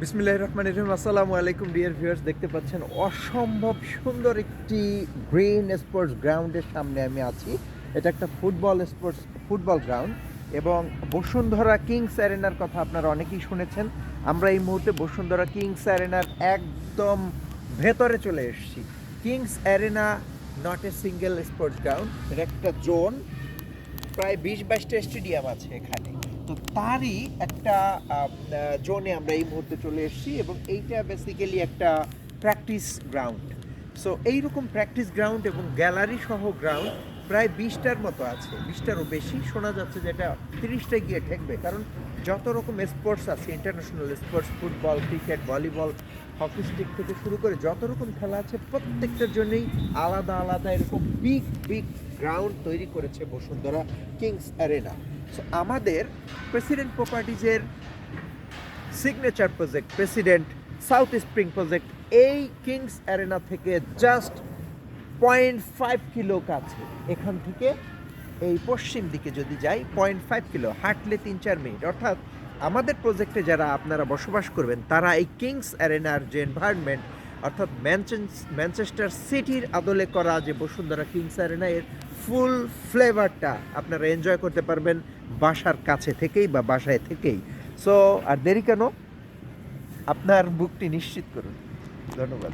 বিসমিল্লাহির রহমান রহিম। আসসালামু আলাইকুম ডিয়ার ভিউয়ার্স দেখতে পাচ্ছেন অসম্ভব সুন্দর একটি গ্রিন স্পোর্টস গ্রাউন্ডের সামনে আমি আছি। এটা একটা ফুটবল স্পোর্টস ফুটবল গ্রাউন্ড এবং বসুন্ধরা কিংস অ্যারেনার কথা আপনারা অনেকেই শুনেছেন। আমরা এই মুহূর্তে বসুন্ধরা কিংস অ্যারেনার একদম ভেতরে চলে এসেছি। Kings Arena not a single sports ground এটা একটা জোন প্রায় বিশ বাইশটা স্টেডিয়াম আছে এখানে। তো তারই একটা জোনে আমরা এই মুহূর্তে চলে এসেছি এবং এইটা বেসিক্যালি একটা প্র্যাকটিস গ্রাউন্ড সো এইরকম প্র্যাকটিস গ্রাউন্ড এবং গ্যালারি সহ গ্রাউন্ড প্রায় বিশটার মতো আছে, বিশটারও বেশি। শোনা যাচ্ছে যে এটা তিরিশটা গিয়ে ঠেকবে, কারণ যত রকম স্পোর্টস আছে international sports football cricket volleyball hockey stick থেকে শুরু করে যত রকম খেলা আছে, প্রত্যেকটার জন্যই আলাদা আলাদা এরকম বিগ বিগ গ্রাউন্ড তৈরি করেছে বসুন্ধরা কিংস অ্যারেনা আমাদের president প্রপার্টিজের signature project president South Spring project এই কিংস অ্যারেনা থেকে জাস্ট পয়েন্ট ফাইভ কিলো কাছে। এখান থেকে এই পশ্চিম দিকে যদি যাই পয়েন্ট ফাইভ কিলো হাঁটলে তিন চার মিনিট। অর্থাৎ আমাদের প্রজেক্টে যারা আপনারা বসবাস করবেন, তারা এই কিংস অ্যারেনার যে এনভায়রনমেন্ট অর্থাৎ ম্যানচেস্টার সিটির আদলে করা যে বসুন্ধরা কিংস অ্যারেনা এর ফুল ফ্লেভারটা আপনারা এনজয় করতে পারবেন। বাসার কাছে থেকেই বা বাসায় থেকেই। সো আর দেরি কেন? আপনার বুকটি নিশ্চিত করুন। ধন্যবাদ।